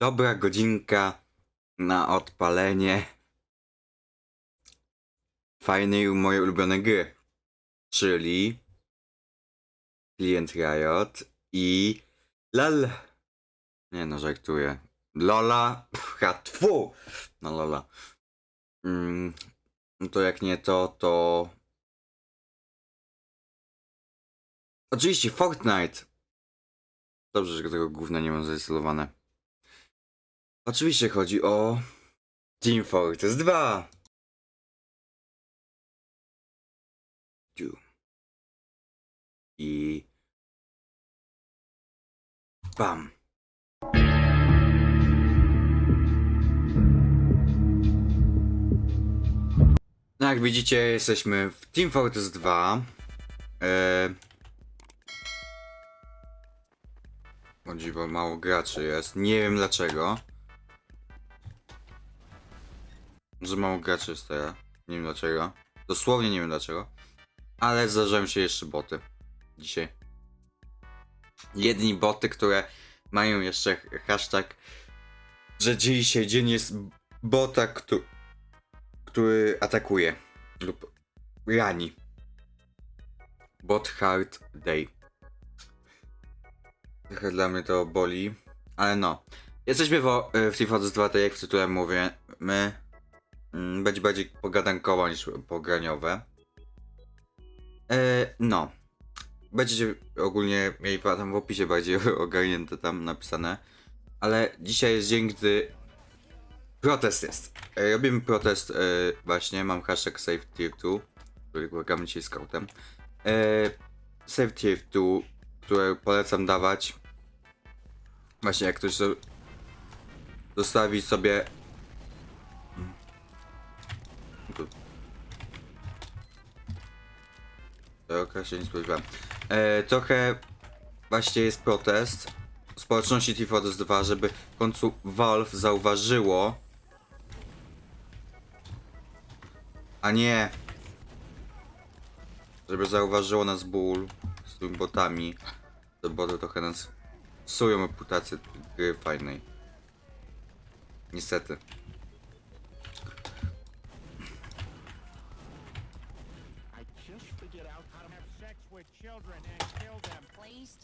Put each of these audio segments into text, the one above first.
Dobra godzinka na odpalenie fajnej mojej ulubionej gry. Czyli Client Riot i LOL. Nie no, żartuję. Lola. Hatwu. No Lola. Mm, no to jak nie to, to... Oczywiście Fortnite. Dobrze, że tego gówna nie mam zainstalowane. Oczywiście chodzi o Team Fortress 2. Ciu. I bam. No jak widzicie, jesteśmy w Team Fortress 2. Eee... O dziwo, mało graczy jest. Nie wiem dlaczego. Że mało graczy jest teraz. Nie wiem dlaczego. Dosłownie nie wiem dlaczego. Ale zdarzają się jeszcze boty. Dzisiaj. Jedni boty, które mają jeszcze hashtag, że dzisiaj dzień jest bota, który, który atakuje lub rani. Bot Hard Day. Trochę dla mnie to boli, ale no. Jesteśmy w, w Team Fortress 2, tak jak w tytule mówię. My będzie bardziej pogadankowo niż pograniowe. E, no. Będziecie ogólnie mieli tam w opisie bardziej ogarnięte tam napisane. Ale dzisiaj jest dzień, gdy protest jest. E, robimy protest e, właśnie, mam hashtag Save Tier 2, który gramy dzisiaj scoutem. E, Save Tier 2, które polecam dawać. Właśnie jak ktoś zo- zostawi sobie Się nie spodziewałem. E, trochę właśnie jest protest społeczności Team Fortress 2, żeby w końcu Valve zauważyło a nie żeby zauważyło nas ból z tymi botami. Te boty trochę nas psują reputację gry fajnej. Niestety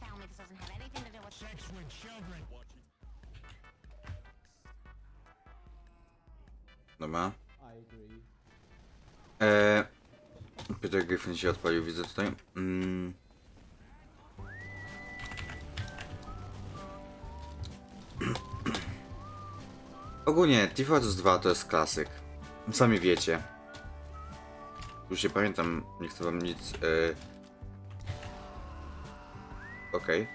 tell me this doesn't have anything to do with Sex with children. dobra I agree. Eee, Peter Griffin się odpalił, widzę tutaj. Mm. Ogólnie, Fortress 2 to jest klasyk. Sami wiecie. Już nie pamiętam, nie chcę wam nic... E... Okej.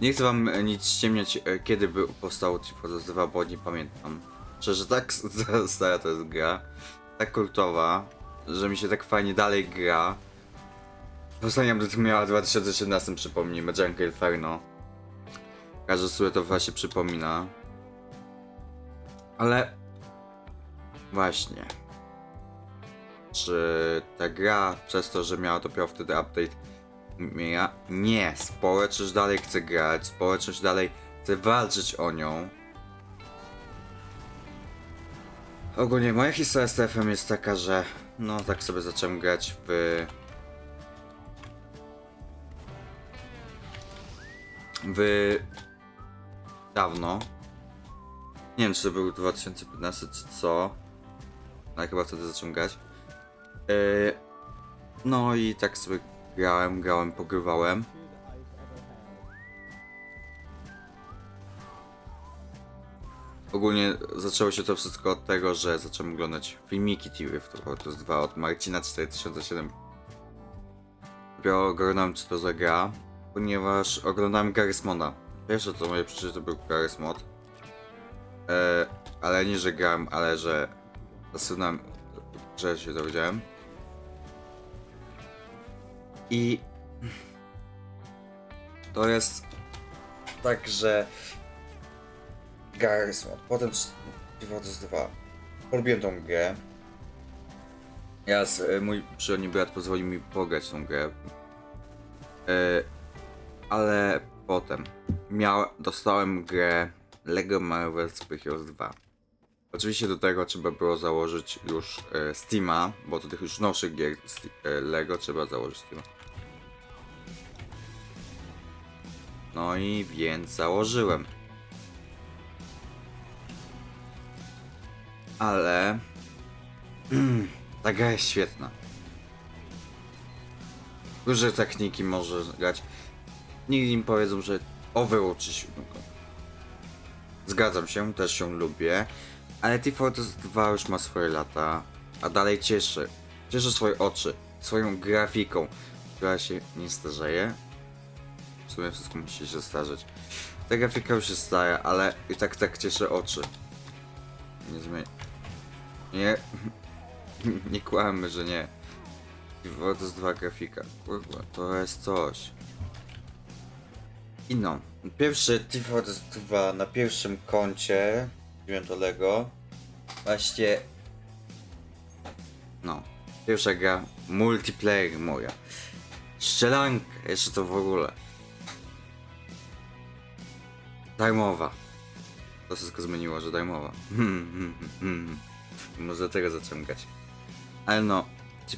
Nie chcę wam e, nic ściemniać, e, kiedy by powstało Fortress 2, bo nie pamiętam. Szczerze, tak stara to jest gra. Tak kultowa, że mi się tak fajnie dalej gra. Powstanie to miała w 2017, przypomnijmy, Jungle Inferno. Każdy sobie to właśnie przypomina. Ale... Właśnie. Czy ta gra, przez to, że miała dopiero wtedy update, mija? Nie, społeczność dalej chce grać, społeczność dalej chce walczyć o nią. Ogólnie moja historia z TFM jest taka, że no tak sobie zacząłem grać w... W... Dawno. Nie wiem czy to był 2015 czy co. Ale chyba wtedy zacząłem grać. Yy, no i tak sobie grałem, grałem, pogrywałem. Ogólnie zaczęło się to wszystko od tego, że zacząłem oglądać filmiki TV w Fortress 2 od Marcina 4007. Dopiero oglądałem co to za gra, ponieważ oglądałem Garysmona. Pierwsze co moje przeczyty to był Garysmod. E, ale nie, że grałem, ale że zasunąłem, że się dowiedziałem. I to jest tak, że Garrison, potem Fortress 2. Polubiłem tą grę. Raz e, mój przyrodni brat pozwolił mi pograć tą grę. E, ale potem miał, dostałem grę LEGO Marvel Super Heroes 2. Oczywiście do tego trzeba było założyć już e, Steama, bo do tych już nowszych gier e, LEGO trzeba założyć Steama. No i więc założyłem. Ale ta gra jest świetna. Duże techniki może grać. Nikt im powiedzą, że Overwatch jest siódemką. Zgadzam się, też się lubię. Ale Team Fortress 2 już ma swoje lata, a dalej cieszy. Cieszy swoje oczy, swoją grafiką, która się nie starzeje. Sumie wszystko musi się starzeć. Ta grafika już się stara, ale i tak tak cieszy oczy. Nie zmieni. Nie. nie kłamy, że nie. Team Fortress 2 grafika. Kurwa, to jest coś. I no, pierwszy Fortress 2 na pierwszym koncie, to Lego, właśnie, no, pierwsza gra multiplayer moja. Strzelanka, jeszcze to w ogóle. Darmowa. To wszystko zmieniło, że darmowa. Hmm, hmm, hmm. Może tego zaciągać. Ale no,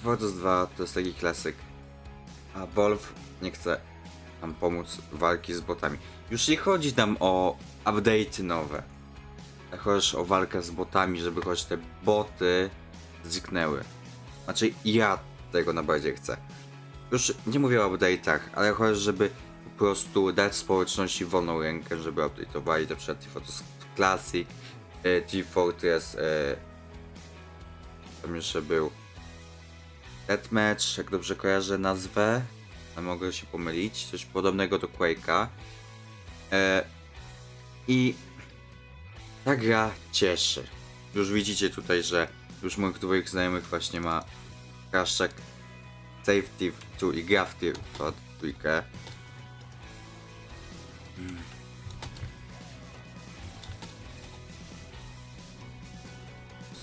Fortress 2 to jest taki klasyk. A Wolf nie chce nam pomóc walki z botami. Już nie chodzi nam o update'y nowe. Chodzi o walkę z botami, żeby choć te boty zniknęły. Znaczy ja tego najbardziej chcę. Już nie mówię o update'ach, ale chodzi, żeby prostu dać społeczności wolną rękę, żeby update'owali na przykład Team Fortress Classic, e, Team Fortress, e, tam jeszcze był Deathmatch, jak dobrze kojarzę nazwę, a mogę się pomylić, coś podobnego do Quake'a. E, I ta gra cieszy. Już widzicie tutaj, że już moich dwóch znajomych właśnie ma hashtag safety tu i gra w w trójkę.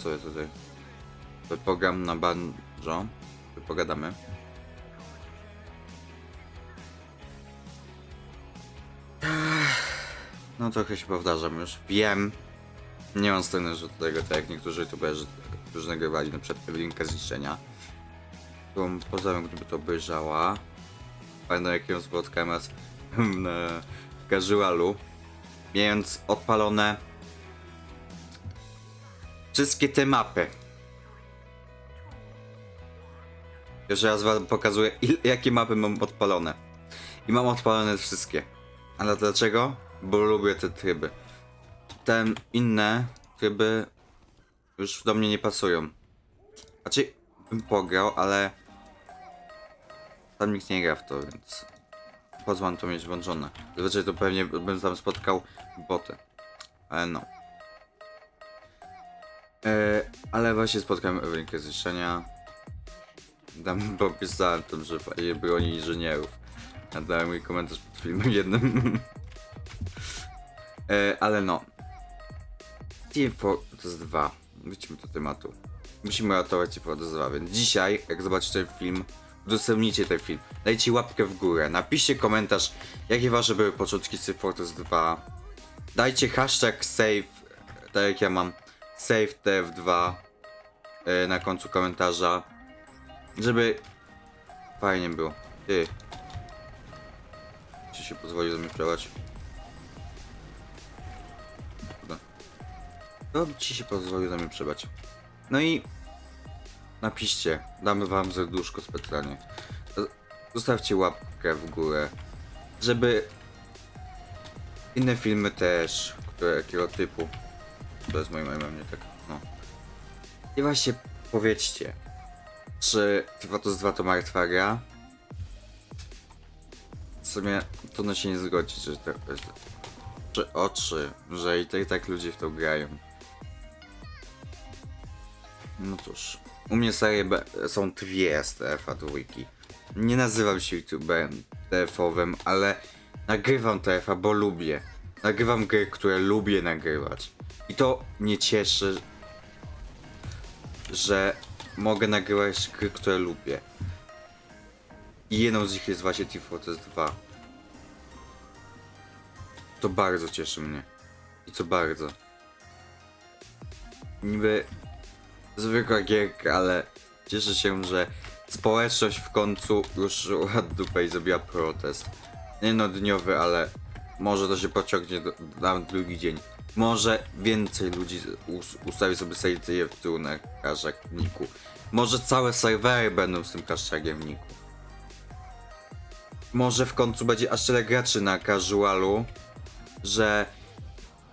Co ja tutaj? To program na banjo. Pogadamy. No trochę się powtarzam już. Wiem. Nie mam sceny, że tego, tak jak niektórzy youtuberzy, którzy nagrywali na przykład Ewelinkę zniszczenia. Którą pozdrawiam, gdyby to obejrzała. Pamiętam jak ją spotkałem raz na casualu. Mając odpalone wszystkie te mapy. Jeszcze raz wam pokazuję, jakie mapy mam odpalone. I mam odpalone wszystkie. Ale dlaczego? Bo lubię te tryby. Te inne tryby już do mnie nie pasują. Znaczy, bym pograł, ale tam nikt nie gra w to, więc po co mam to mieć włączone? Zazwyczaj to pewnie bym tam spotkał boty. Ale no. E, ale właśnie spotkałem Ewelinkę z życzenia. Tam popisałem tam, że fajnie broni inżynierów. Ja dałem mój komentarz pod filmem jednym. e, ale no. Team Fortress 2. Wróćmy do tematu. Musimy ratować Team Fortress 2, więc dzisiaj, jak zobaczycie film, udostępnijcie ten film. Dajcie łapkę w górę, napiszcie komentarz, jakie wasze były początki z Team Fortress 2. Dajcie hashtag save, tak jak ja mam, save TF2 e, na końcu komentarza, żeby fajnie było. Ty. Czy się pozwoli za mnie przełać? Kurde. To ci się pozwoli za mnie przebać. No i napiszcie, damy wam serduszko specjalnie. Zostawcie łapkę w górę, żeby inne filmy też, które jakiego typu. To jest moim nie tak, no. I właśnie powiedzcie, czy Tyfotos 2 to martwa gra? W sumie trudno się nie zgodzić, że to. Czy oczy, że i tak, i tak ludzie w to grają. No cóż, u mnie serie są dwie z TF-a dwójki. Nie nazywam się youtuberem TF-owym, ale nagrywam TF-a, bo lubię. Nagrywam gry, które lubię nagrywać. I to mnie cieszy, że mogę nagrywać gry, które lubię. I jedną z nich jest właśnie Team Fortress 2. To bardzo cieszy mnie. I co bardzo. Niby zwykła gierka, ale cieszę się, że społeczność w końcu ruszyła dupę i zrobiła protest. Nie no dniowy, ale może to się pociągnie do, na drugi dzień. Może więcej ludzi us, ustawi sobie sejty w tył na kaszagniku. Może całe serwery będą z tym kaszagiem niku. Może w końcu będzie aż tyle graczy na casualu, że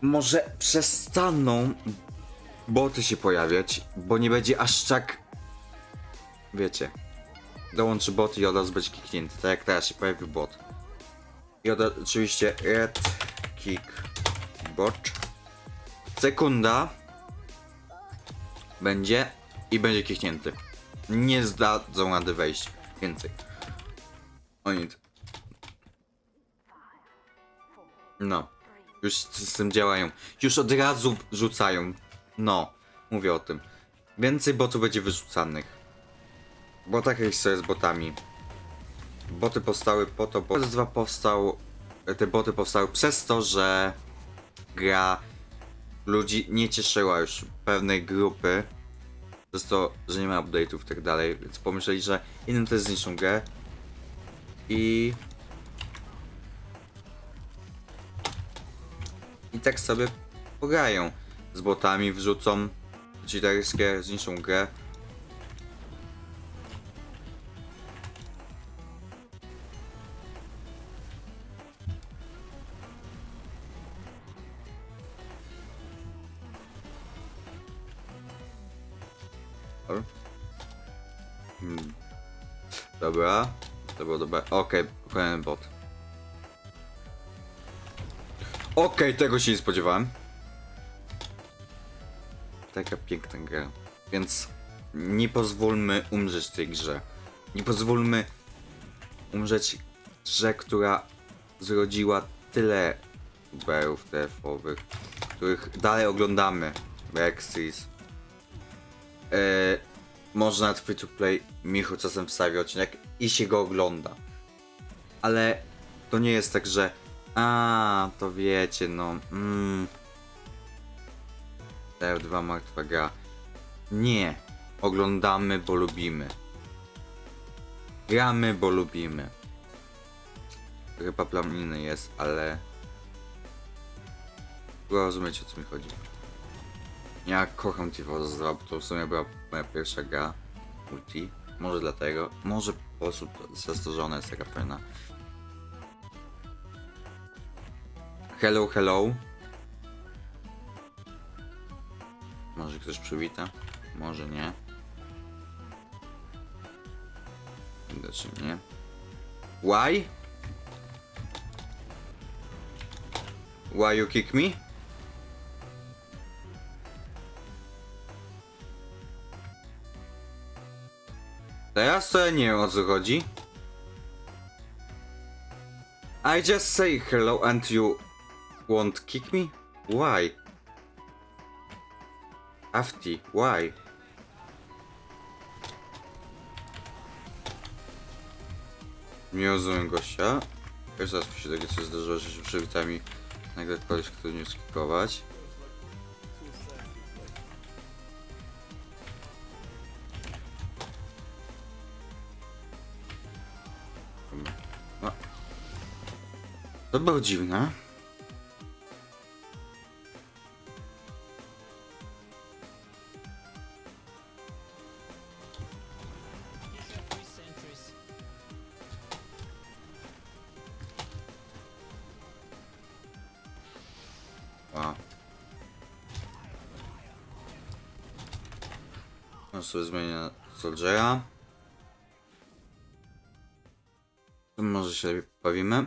może przestaną boty się pojawiać, bo nie będzie aż tak. Wiecie. Dołączy bot i od razu będzie kliknięty, tak jak teraz się pojawił bot. I od, oczywiście red kick bot. Sekunda będzie i będzie kliknięty. Nie zdadzą rady wejść więcej. Oni. No. Już z tym działają. Już od razu rzucają. No. Mówię o tym. Więcej botów będzie wyrzucanych. Bo tak jak sobie z botami. Boty powstały po to, bo PS2 powstał. Te boty powstały przez to, że gra ludzi nie cieszyła już pewnej grupy. Przez to, że nie ma update'ów i tak dalej. Więc pomyśleli, że innym też zniszczą grę. I i tak sobie pograją. Z botami wrzucą cheaterskie, zniszczą grę. Hmm. Dobra, to było. Okej, kolejny bot. Okej, tego się nie spodziewałem. Taka piękna gra. Więc nie pozwólmy umrzeć tej grze. Nie pozwólmy umrzeć grze, która zrodziła tyle uberów TF-owych, których dalej oglądamy. Rexis. Eee, można na free to play Michu czasem wstawi odcinek i się go ogląda. Ale to nie jest tak, że a, to wiecie, no. Mm. TF2 martwa gra. Nie. Oglądamy, bo lubimy. Gramy, bo lubimy. Chyba plan jest, ale... Rozumiecie o co mi chodzi. Ja kocham Tifoza 2, bo to w sumie była moja pierwsza gra. Multi. Może dlatego. Może po prostu zastożona jest taka pewna. Hello, hello. Może ktoś przywita? Może nie. Widocznie nie. Why? Why you kick me? Teraz to ja nie wiem o co chodzi. I just say hello and you won't kick me? Why? Afti, why? Nie rozumiem gościa. Pierwszy raz mi się takie coś zdarzyło, że się przywita mi nagle koleś, kto nie skikować. No. To było dziwne. Sobie zmienię Soldiera. Może się lepiej bawimy.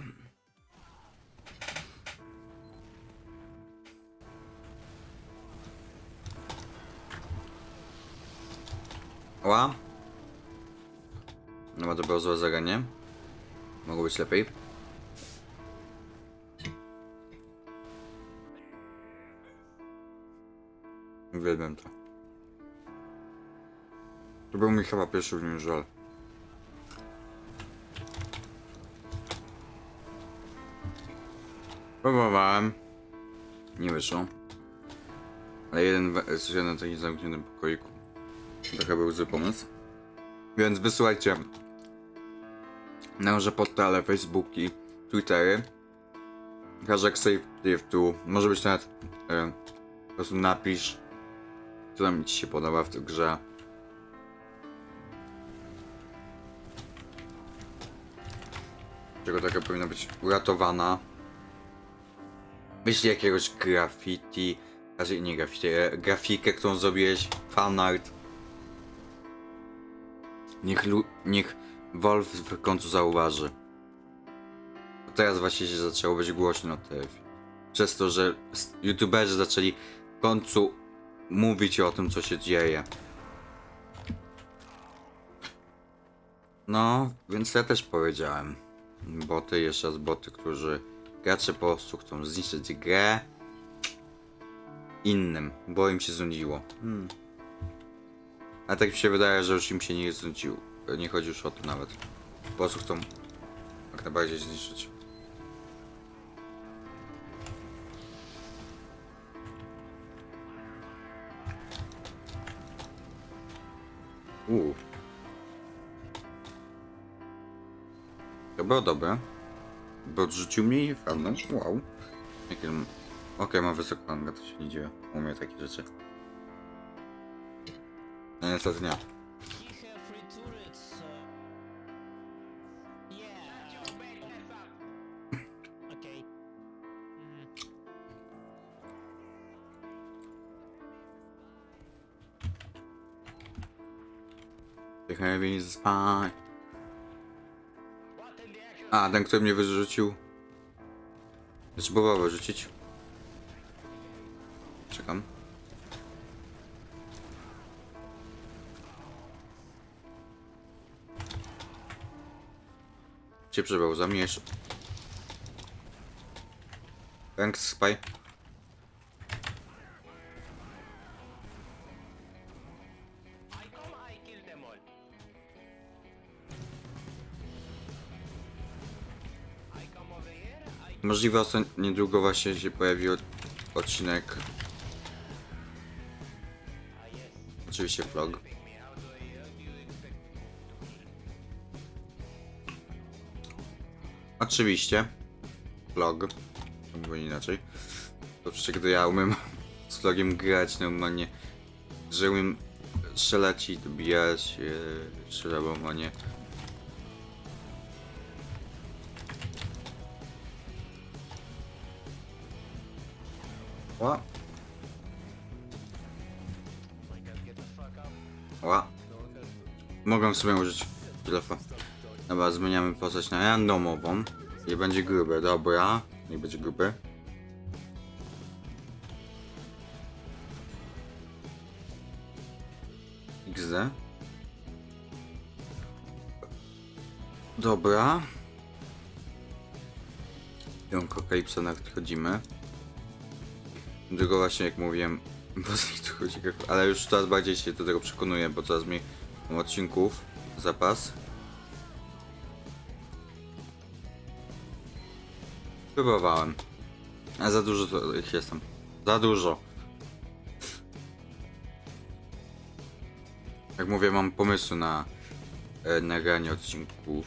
Ła. No to było złe zagranie. Mogło być lepiej. Uwielbiam to. To był mi chyba pierwszy żal. Próbowałem. nie wyszło. Ale jeden słyszałem na takim zamkniętym pokoiku. Trochę był zły pomysł. Więc wysyłajcie na nasze portale, Facebooki, Twittery. Hashtag SafeDrift2. Może być nawet e, po prostu napisz, co tam ci się podoba w tej grze. Czego taka powinna być uratowana. Myśli jakiegoś graffiti, raczej nie graffiti, e, grafikę, którą zrobiłeś, fanart. Niech, niech Wolf w końcu zauważy. Teraz właśnie się zaczęło być głośno TF. Przez to, że youtuberzy zaczęli w końcu mówić o tym, co się dzieje. No, więc ja też powiedziałem. Boty, jeszcze raz boty, którzy gracze po prostu chcą zniszczyć grę innym, bo im się znudziło. Hmm. A tak mi się wydaje, że już im się nie znudziło. Nie chodzi już o to nawet. Po prostu chcą jak najbardziej zniszczyć. To było dobre. Bo odrzucił mnie i farmę. Wow. Jakie... Okej, mam wysoką rangę, to się nie dzieje. Umie takie rzeczy. No nie. You have free turrets. Uh... A, ten, który mnie wyrzucił. Znaczy, próbował wyrzucić. Czekam. Cię przebrał za mnie jeszcze. Thanks, spy. Możliwe, że niedługo właśnie się pojawi od- odcinek. Oczywiście vlog. Oczywiście. Vlog. Było inaczej. To przecież gdy ja umiem z vlogiem grać normalnie, że umiem strzelać i dobijać, yy, strzelałem, a nie Ła. Ła. Mogę w sumie użyć telefon. Dobra, zmieniamy postać na randomową. I będzie gruby, dobra. Nie będzie gruby. XD. Dobra. Ją kokalipsa na chodzimy. Dlatego właśnie jak mówiłem, bo z tu chodzi, ale już coraz bardziej się do tego przekonuję, bo coraz mniej mam odcinków, zapas. Próbowałem. A za dużo to ich jestem. Za dużo. Jak mówię, mam pomysły na e, nagranie odcinków.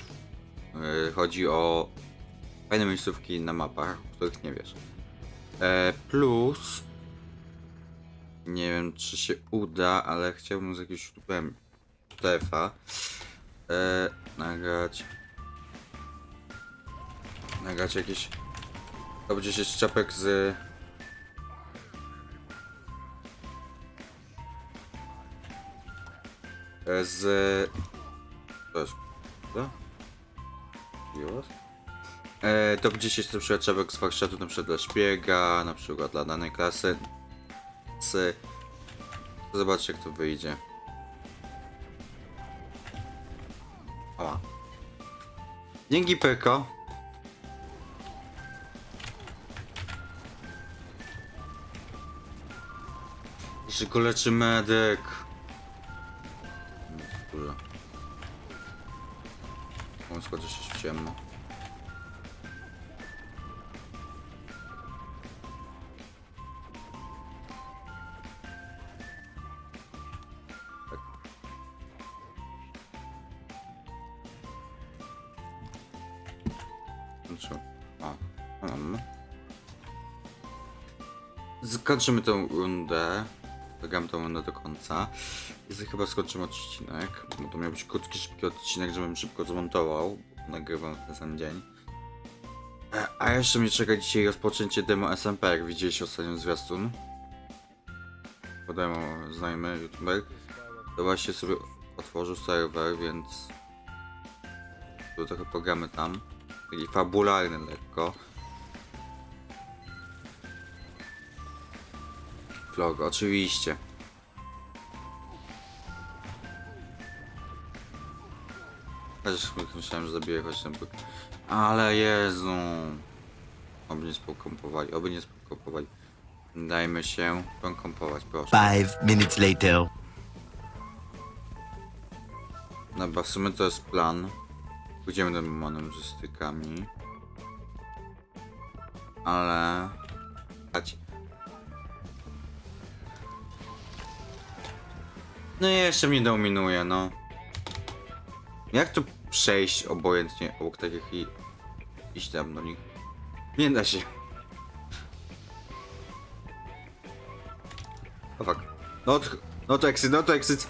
E, chodzi o fajne miejscówki na mapach, których nie wiesz. E, plus nie wiem czy się uda, ale chciałbym z jakimś YouTube'em TFA e, nagrać. Nagrać jakiś to będzie się szczepek z e, z co? E, to gdzieś jest na przykład czapek z warsztatu na przykład dla szpiega, na przykład dla danej klasy. Zobaczcie jak to wyjdzie. O. Dzięki Pyko. Jeszcze go leczy medyk. Kurwa. On schodzi się w ciemno. Skończymy tą rundę. Zagram tą rundę do końca. I chyba skończymy odcinek. Bo to miał być krótki, szybki odcinek, żebym szybko zmontował. Nagrywam w ten sam dzień. E, A jeszcze mnie czeka dzisiaj rozpoczęcie demo SMP, jak widzieliście ostatnio zwiastun. Po demo znajomy youtuber. To właśnie sobie otworzył serwer, więc tu trochę pogramy tam. Taki fabularny lekko. Vlog, oczywiście. Chociaż myślałem, że zabiję choć ten byk. Ale Jezu. Oby nie spokompowali, oby nie spokompowali. Dajmy się pomkompować, proszę. Five minutes later. Dobra, w sumie to jest plan. Pójdziemy do demonem ze stykami. Ale... Chodź. No i jeszcze mnie dominuje, no. Jak tu przejść obojętnie obok takich i iść tam do nich? Nie da się. O fuck. Not, not exit, not exit.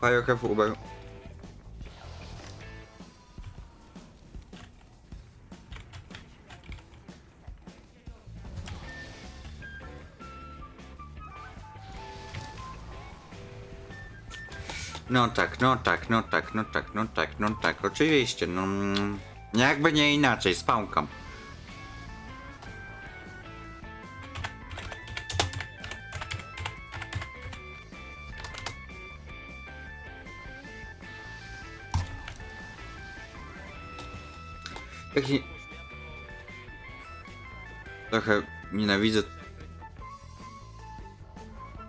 Fire have Uber. No tak, no tak, no tak, no tak, no tak, no tak, oczywiście, no... mm, Jakby nie inaczej, spałkam. Taki... Trochę nienawidzę...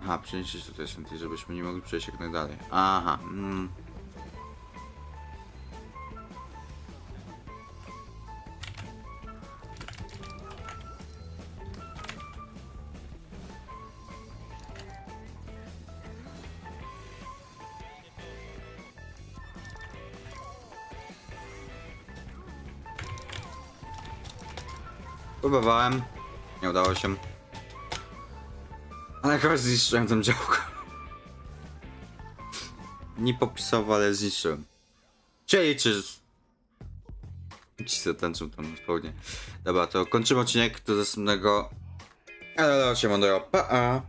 Aha, przenieść tutaj są żebyśmy nie mogli przejść jak najdalej. Aha, mm. Próbowałem. Nie udało się. Ale chyba zniszczyłem tą działkę. Nie popisowo, ale zniszczyłem. Czyli czy... Ci se tańczą tam spodnie. Dobra, to kończymy odcinek do następnego. Ale się pa!